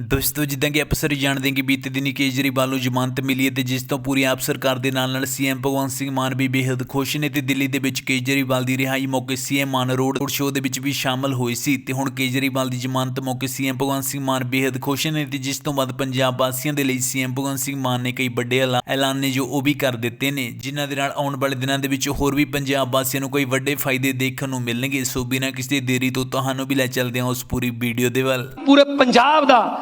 ਦੋਸਤੋ, ਜਿੱਦਾਂ ਕਿ ਆਪ ਸਾਰੇ ਜਾਣਦੇ ਹਾਂ ਕਿ ਬੀਤੇ ਦਿਨੀ ਕੇਜਰੀਵਾਲ ਨੂੰ ਜ਼ਮਾਨਤ ਮਿਲੀ ਹੈ ਤੇ ਜਿਸ ਤੋਂ ਪੂਰੀ ਆਪ ਸਰਕਾਰ ਦੇ ਨਾਲ ਨਾਲ ਸੀਐਮ ਭਗਵੰਤ ਸਿੰਘ ਮਾਨ ਵੀ ਬੇਹੱਦ ਖੁਸ਼ ਨੇ ਤੇ ਦਿੱਲੀ ਦੇ ਵਿੱਚ ਕੇਜਰੀਵਾਲ ਦੀ ਰਿਹਾਈ ਮੌਕੇ ਸੀਐਮ ਮਾਨ ਰੋਡ ਸ਼ੋਅ ਦੇ ਵਿੱਚ ਵੀ ਸ਼ਾਮਲ ਹੋਏ ਸੀ ਤੇ ਹੁਣ ਕੇਜਰੀਵਾਲ ਦੀ ਜ਼ਮਾਨਤ ਮੌਕੇ ਸੀਐਮ ਭਗਵੰਤ ਸਿੰਘ ਮਾਨ ਬੇਹੱਦ ਖੁਸ਼ ਨੇ ਤੇ ਜਿਸ ਤੋਂ ਬਾਅਦ ਪੰਜਾਬ ਵਾਸੀਆਂ ਦੇ ਲਈ ਸੀਐਮ ਭਗਵੰਤ ਸਿੰਘ ਮਾਨ ਨੇ ਕਈ ਵੱਡੇ ਐਲਾਨ ਨੇ ਜੋ ਉਹ ਵੀ ਕਰ ਦਿੱਤੇ ਨੇ, ਜਿਨ੍ਹਾਂ ਦੇ ਨਾਲ ਆਉਣ ਵਾਲੇ ਦਿਨਾਂ ਦੇ ਵਿੱਚ ਹੋਰ ਵੀ ਪੰਜਾਬ ਵਾਸੀਆਂ ਨੂੰ ਕੋਈ ਵੱਡੇ ਫਾਇਦੇ ਦੇਖਣ ਨੂੰ ਮਿਲਣਗੇ। ਸੋ ਬਿਨਾਂ ਕਿਸੇ ਦੇਰੀ ਤੋਂ ਤੁਹਾਨੂੰ ਵੀ ਲੈ ਚੱਲਦੇ ਹਾਂ ਉਸ ਪੂਰੀ ਵੀਡੀਓ ਦੇ ਵੱਲ। ਪੂਰੇ ਪੰਜਾਬ ਦਾ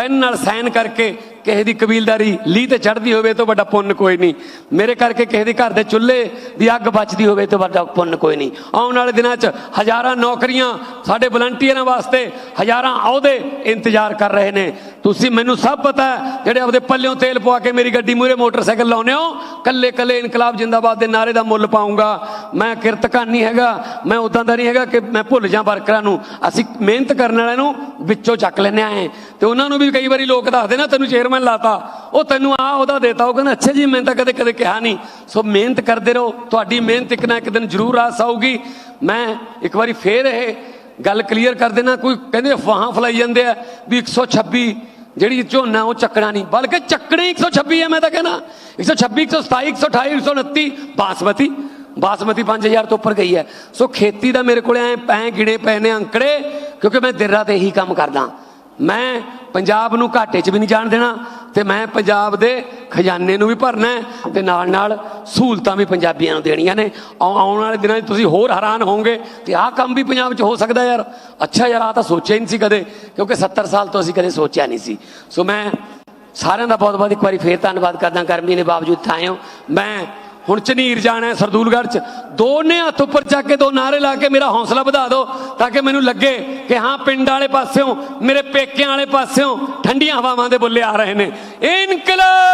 ਪੈਨ ਨਾਲ ਸਾਈਨ ਕਰਕੇ ਕਿਸੇ ਦੀ ਕਬੀਲਦਾਰੀ ਲੀ ਤੇ ਚੜਦੀ ਹੋਵੇ ਤਾਂ ਵੱਡਾ ਪੁੰਨ ਕੋਈ ਨਹੀਂ। ਮੇਰੇ ਕਰਕੇ ਕਿਸੇ ਦੇ ਘਰ ਦੇ ਚੁੱਲ੍ਹੇ ਦੀ ਅੱਗ ਬਚਦੀ ਹੋਵੇ ਤਾਂ ਵੱਡਾ ਪੁੰਨ ਕੋਈ ਨਹੀਂ। ਆਉਣ ਵਾਲੇ ਦਿਨਾਂ 'ਚ ਹਜ਼ਾਰਾਂ ਨੌਕਰੀਆਂ ਸਾਡੇ ਵਲੰਟੀਅਰਾਂ ਵਾਸਤੇ ਹਜ਼ਾਰਾਂ ਅਹੁਦੇ ਇੰਤਜ਼ਾਰ ਕਰ ਰਹੇ ਨੇ। ਤੁਸੀਂ ਮੈਨੂੰ ਸਭ ਪਤਾ ਜਿਹੜੇ ਆਪਦੇ ਪੱਲਿਓਂ ਤੇਲ ਪਵਾ ਕੇ ਮੇਰੀ ਗੱਡੀ ਮੂਰੇ ਮੋਟਰਸਾਈਕਲ ਲਾਉਨੇ ਹੋ ਕੱਲੇ ਕੱਲੇ ਇਨਕਲਾਬ ਜਿੰਦਾਬਾਦ ਦੇ ਨਾਰੇ ਦਾ ਮੁੱਲ ਪਾਉਂਗਾ। ਮੈਂ ਕਿਰਤਕਾਨ ਨਹੀਂ ਹੈਗਾ, ਮੈਂ ਉਦਾਂ ਦਾ ਨਹੀਂ ਹੈਗਾ ਕਿ ਮੈਂ ਭੁੱਲ ਜਾ ਵਰਕਰਾਂ ਨੂੰ। ਅਸੀਂ ਮਿਹਨਤ ਕਰਨ ਵਾਲਿਆਂ ਨੂੰ ਵਿੱਚੋਂ ਚੱਕ ਲੈਨੇ ਆਏ। ਤੇ ਉਹਨਾਂ ਨੂੰ ਵੀ ਕਈ ਵਾਰੀ ਲੋਕ ਦੱਸਦੇ ਨਾ ਤੈਨੂੰ ਚੇਅਰਮੈਨ ਲਾਤਾ। ਉਹ ਤੈਨੂੰ ਆ ਉਹਦਾ ਦੇਤਾ। ਉਹ ਕਹਿੰਦਾ, ਅੱਛਾ ਜੀ, ਮੈਂ ਤਾਂ ਕਦੇ ਕਦੇ ਕਿਹਾ ਨਹੀਂ। ਸੋ ਮਿਹਨਤ ਕਰਦੇ ਰਹੋ। ਤੁਹਾਡੀ ਮਿਹਨਤ ਇੱਕ ਨਾ ਇੱਕ ਦਿਨ ਜ਼ਰੂਰ ਆਸ ਆਊਗੀ ਮੈਂ ਇੱਕ ਵਾਰੀ ਫੇਰ ਇਹ ਗੱਲ ਕਲੀਅਰ ਕਰ ਦੇਣਾ ਕੋਈ ਕਹਿੰਦੇ ਅਫਵਾਹਾਂ ਫਲਾਈ ਜਾਂਦੇ ਆ ਵੀ 126 ਜਿਹੜੀ ਝੋਨਾ, ਉਹ ਚੱਕਣਾ ਨਹੀਂ। ਬਲਕਿ ਚੱਕਣੇ ਹੀ 126 ਹੈ ਮੈਂ ਤਾਂ ਕਹਿੰਦਾ। 126 127 128 129 ਬਾਸਮਤੀ। ਬਾਸਮਤੀ 5000 ਤੋਂ ਉੱਪਰ ਗਈ ਹੈ। ਸੋ ਖੇਤੀ ਦਾ ਮੇਰੇ ਕੋਲ ਐ ਐ ਗਿਣੇ ਪਏ ਨੇ ਅੰਕੜੇ, ਕਿਉਂਕਿ ਮੈਂ ਦਿਨ ਰਾਤ ਇਹੀ ਕੰਮ ਕਰਦਾ। ਮੈਂ ਪੰਜਾਬ ਨੂੰ ਘਾਟੇ 'ਚ ਵੀ ਨਹੀਂ ਜਾਣ ਦੇਣਾ ਤੇ ਮੈਂ ਪੰਜਾਬ ਦੇ ਖਜ਼ਾਨੇ ਨੂੰ ਵੀ ਭਰਨਾ ਹੈ ਤੇ ਨਾਲ ਨਾਲ ਸਹੂਲਤਾਂ ਵੀ ਪੰਜਾਬੀਆਂ ਨੂੰ ਦੇਣੀਆਂ ਨੇ। ਆਉ- ਆਉਣ ਵਾਲੇ ਦਿਨਾਂ 'ਚ ਤੁਸੀਂ ਹੋਰ ਹੈਰਾਨ ਹੋਵੋਗੇ ਕਿ ਆਹ ਕੰਮ ਵੀ ਪੰਜਾਬ 'ਚ ਹੋ ਸਕਦਾ ਯਾਰ। ਅੱਛਾ ਯਾਰ ਆ ਤਾਂ ਸੋਚਿਆ ਹੀ ਨਹੀਂ ਸੀ ਕਦੇ, ਕਿਉਂਕਿ 70 ਸਾਲ ਤੋਂ ਅਸੀਂ ਕਦੇ ਸੋਚਿਆ ਨਹੀਂ ਸੀ। ਸੋ ਮੈਂ ਸਾਰਿਆਂ ਦਾ ਬਹੁਤ ਬਹੁਤ ਇੱਕ ਵਾਰੀ ਫੇਰ ਧੰਨਵਾਦ ਕਰਦਾ। ਗਰਮੀ ਦੇ ਬਾਵਜੂਦ ਇੱਥੇ ਆਏ ਹੋ ਮੈਂ ਹੁਣ ਝਨੀਰ ਜਾਣਾ ਸਰਦੂਲਗੜ੍ਹ ਚ। ਦੋਨੇ ਹੱਥ ਉੱਪਰ ਚੱਕ ਕੇ ਦੋ ਨਾਰੇ ਲਾ ਕੇ ਮੇਰਾ ਹੌਸਲਾ ਵਧਾ ਦਿਓ ਤਾਂ ਕਿ ਮੈਨੂੰ ਲੱਗੇ ਕਿ ਹਾਂ, ਪਿੰਡ ਵਾਲੇ ਪਾਸਿਓਂ, ਮੇਰੇ ਪੇਕਿਆਂ ਵਾਲੇ ਪਾਸਿਓਂ ਠੰਡੀਆਂ ਹਵਾਵਾਂ ਦੇ ਬੁੱਲੇ ਆ ਰਹੇ ਨੇ। ਇਨਕਲਾਬ!